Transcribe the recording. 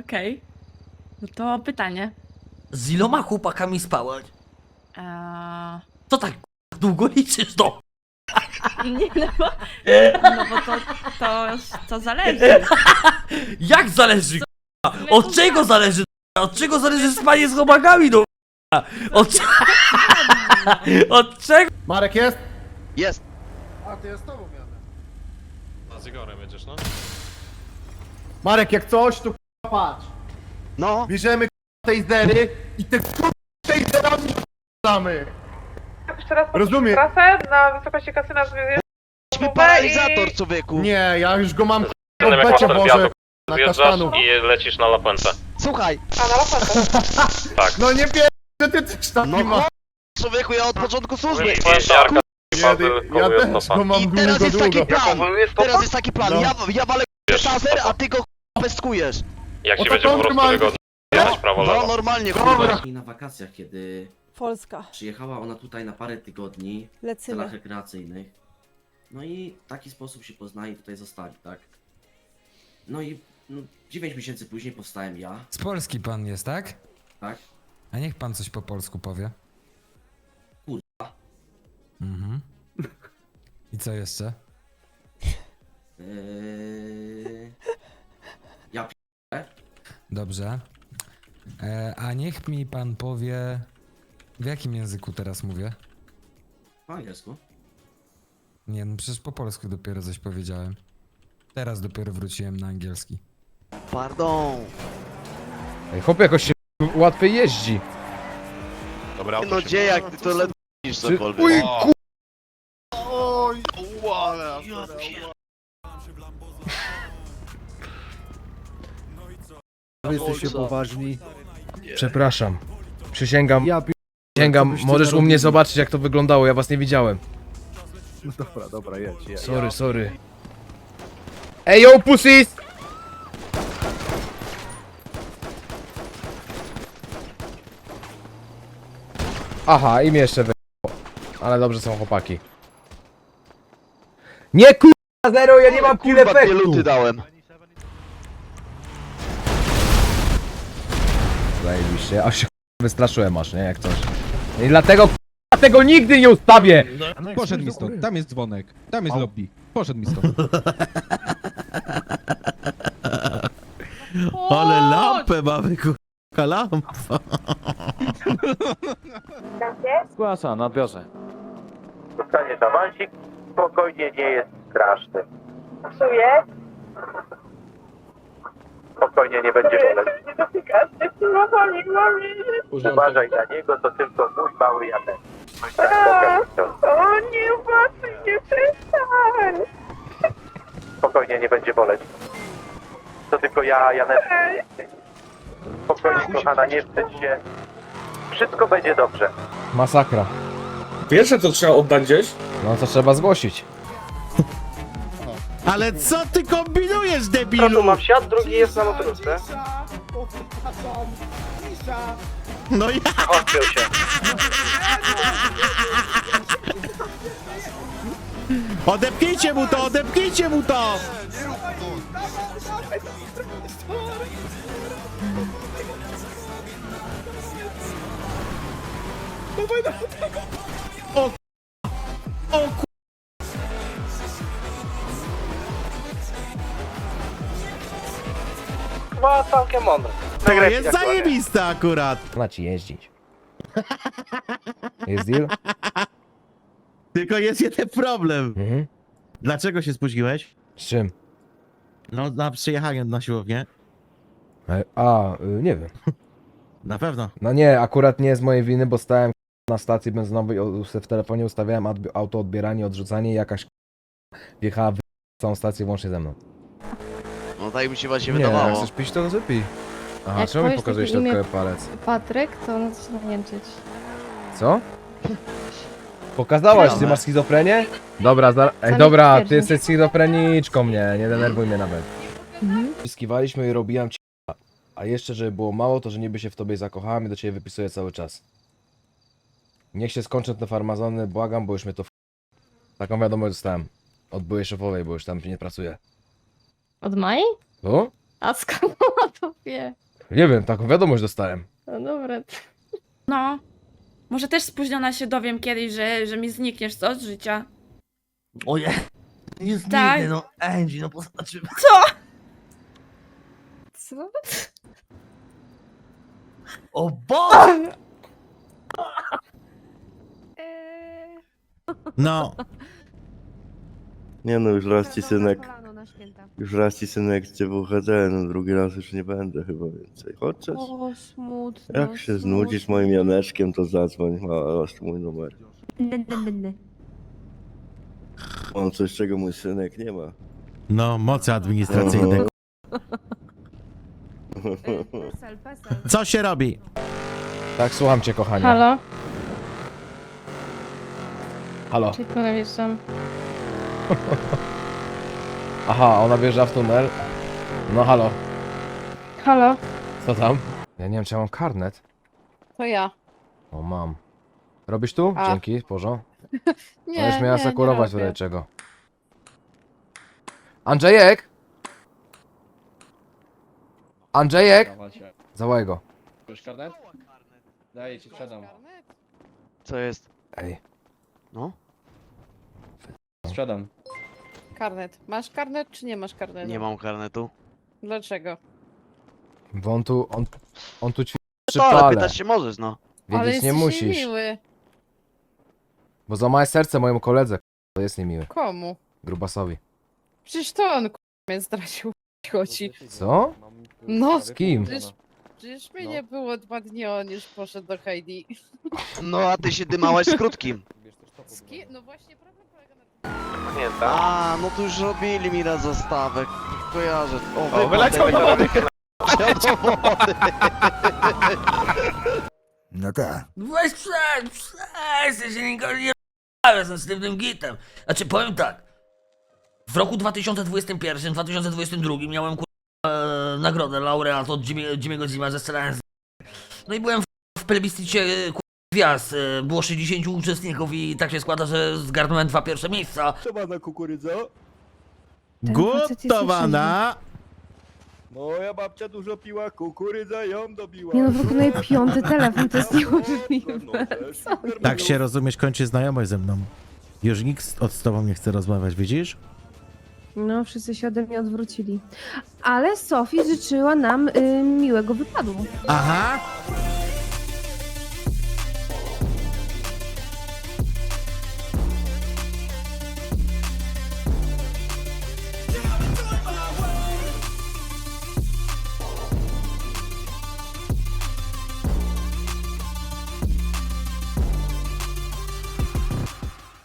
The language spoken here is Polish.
Okej. No to pytanie. Z iloma chłopakami spałeś? Eee... Co tak k***a, długo liczysz, no? Nie, no bo, no bo to, to, to zależy. Jak zależy, k***a? Od czego zależy, k***a? Od czego zależy spanie z chłopakami, no? k***a? Od, cze- Od czego? Marek jest? Jest! A, ty jest z tobą. A z Igorem jedziesz, no? Marek, jak coś, to patrz. No! Bierzemy k***a, tasery i te k***a taserami damy. Jeszcze raz Rozumiem. trasę na wysokości kasyna z Śpi paralizator, człowieku! Nie, ja już go mam k***a, masz ten Boże, wiadukt, na kasztanu. i lecisz na Lapence. Słuchaj! A, na lopatę. No nie wiem, że ty też taki No masz. człowieku, ja od początku służby! Nie, bazyl ja od też go mam I teraz długo, jest taki długo. plan! Teraz jest taki plan, No. ja, ja walę taser, a ty go k***a, pestkujesz! Jak O, ci to będzie po prostu normalnie. wygodnie, jechać prawo No lewo. normalnie, kurwa! I na wakacjach, kiedy Polska. przyjechała ona tutaj na parę tygodni w celach rekreacyjnych. No i w taki sposób się poznali i tutaj zostali, tak? No i no, 9 miesięcy później powstałem ja, Z Polski pan jest, tak? tak? A niech pan coś po polsku powie. Kurwa. Mhm. I co jeszcze? Eee... Dobrze. E, a niech mi pan powie, w jakim języku teraz mówię? po angielsku. Nie, no przecież po polsku dopiero coś powiedziałem. Teraz dopiero wróciłem na angielski. Pardon! Ej, chłopie, jakoś się łatwiej jeździ. Dobra, No gdzie jak ty to ledwo niż cokolwiek. Uj, ku... Oj, Jesteście poważni. Przepraszam. Przysięgam, Ja p... przysięgam, byście możesz u narobili? mnie zobaczyć jak to wyglądało, ja was nie widziałem. No dobra, dobra, jedź, jedź. Sorry, sorry. Ej, yo, pussies! Aha, i mnie jeszcze wy... Ale dobrze są chłopaki. Nie kurwa, zero, ja nie mam kill Kurwa, dwie efektu! luty dałem. Zajebiście, a się wystraszyłem aż, nie, jak coś. I dlatego k***a, tego nigdy nie ustawię! Poszedł mi stąd, tam jest dzwonek, tam jest lobby. Poszedł mi stąd. Ale lampę mamy, kurwa, lampę. Zgłasza, na odbiorze. Dostaniesz awansik, spokojnie, nie jest straszny. Psuję. Spokojnie, nie będzie boleć. Uważaj na niego, to tylko mój mały Janek. O nie, patrz, nie przestań. Spokojnie, nie będzie boleć. To tylko ja, Janek. Spokojnie, kochana, nie wstydź się. Wszystko będzie dobrze. Masakra. Pierwsze co trzeba oddać gdzieś? No to trzeba zgłosić. Ale co ty kombinujesz, debilu? mam wsiad, drugi jest na motorówce. No ja... Odpiął się. Odepnijcie mu to, odepnijcie mu to! Chyba całkiem mądre. To jest zajebiste akurat. Na ci jeździć. Jest deal? Tylko jest jeden problem. Mhm. Dlaczego się spóźniłeś? Z czym? No, na przyjechanie na siłownię. E, A, y, nie wiem. Na pewno. No nie, akurat nie z mojej winy, bo stałem na stacji benzynowej, o- se w telefonie ustawiałem adbi- auto odbieranie, odrzucanie i jakaś wjechała w całą stację włącznie ze mną. No tak mi się właśnie Nie, jak wydawało. chcesz pić, to wypij. Aha, Jak czemu mi powiesz pokazujesz takie imię- środkowy palec? Patryk, to no zaczyna jęczyć. Co? Pokazałaś, ty Dobra. masz schizofrenię? Dobra, zna... Ej, dobra, ty jesteś schizofreniczką mnie, nie denerwuj mnie nawet. Mhm. Skiwaliśmy i robiłam ci a jeszcze, żeby było mało, to że niby się w tobie zakochałem i do ciebie wypisuję cały czas. Niech się skończą te farmazony, błagam, bo już mnie to w... Taką wiadomość dostałem. Od byłej szefowej, bo już tam nie pracuję. Od Mai? O? A skąd ona to wie? Nie wiem, taką wiadomość dostałem. No dobra. No. Może też spóźniona się dowiem kiedyś, że, że mi znikniesz, co? Z życia. Oje. Nie zniknę, Tak. no Angie, no poznaczymy. Co? Co? O Boże! Eee, No, Nie no, już raz ci synek. Już raz ci synek cię WHD, no drugi raz już nie będę chyba więcej. Chociaż, O, smutno. jak się znudzisz moim Janeczkiem, to zadzwoń, ma- masz mój numer. Mam coś, czego mój synek nie ma. no, moce administracyjne. Pesel, pesel. Co się robi? Tak, słucham cię, kochanie. Halo? Halo. Tylko nawieszam. Aha, ona wjeżdża w tunel. No halo, Halo? co tam? Ja nie wiem, czy ja mam karnet. To ja. O, mam. Robisz tu? A. Dzięki, porzo. Nie, Możesz mnie nie, asekurować w nie robię. razie czego. Andrzejek! Andrzejek! Zawołaj go. Daję ci, sprzedam. Co jest? Ej, No? Sprzedam. Karnet. Masz karnet, czy nie masz karnetu? Nie mam karnetu. Dlaczego? bo on tu, on, on tu ćwiczy ale pale. pytać się możesz, no. Wiedzieć nie musisz. niemiły. Bo złamałeś serce mojemu koledze. To jest niemiły. Komu? Grubasowi. Przecież to on k***, mnie zdradził. Chodzi. Co? No, Z kim? Przecież, przecież mnie nie było dwa dni, on już poszedł do Heidi. No a ty się dymałaś z krótkim. Z kim? No właśnie na. Pamiętam. A, no to już robili mi raz zastawek. Kojarzę. O, O, wyleciał do wody. Wyleciał do wody. No tak. Weź przestań, przestań, się nikogo nie jestem z tym gitem. Znaczy, powiem tak. W roku 2021, 2022 miałem kur... E, nagrodę laureat od Jimmy- Jimmy'ego Zima ze scenariusz. No i byłem w, w plebiscycie e, kur... gwiazd. E, Było 60 uczestników i tak się składa, że zgarnąłem dwa pierwsze miejsca. Trzeba na kukurydza? Gotowana. Moja babcia dużo piła, kukurydza ją dobiła. Nie no, w ogóle piąty telefon, to jest niemożliwe. Tak się rozumiesz, kończy znajomość ze mną. Już nikt od z tobą nie chce rozmawiać, widzisz? No, wszyscy się ode mnie odwrócili. Ale Sofii życzyła nam y, miłego wypadu. Aha,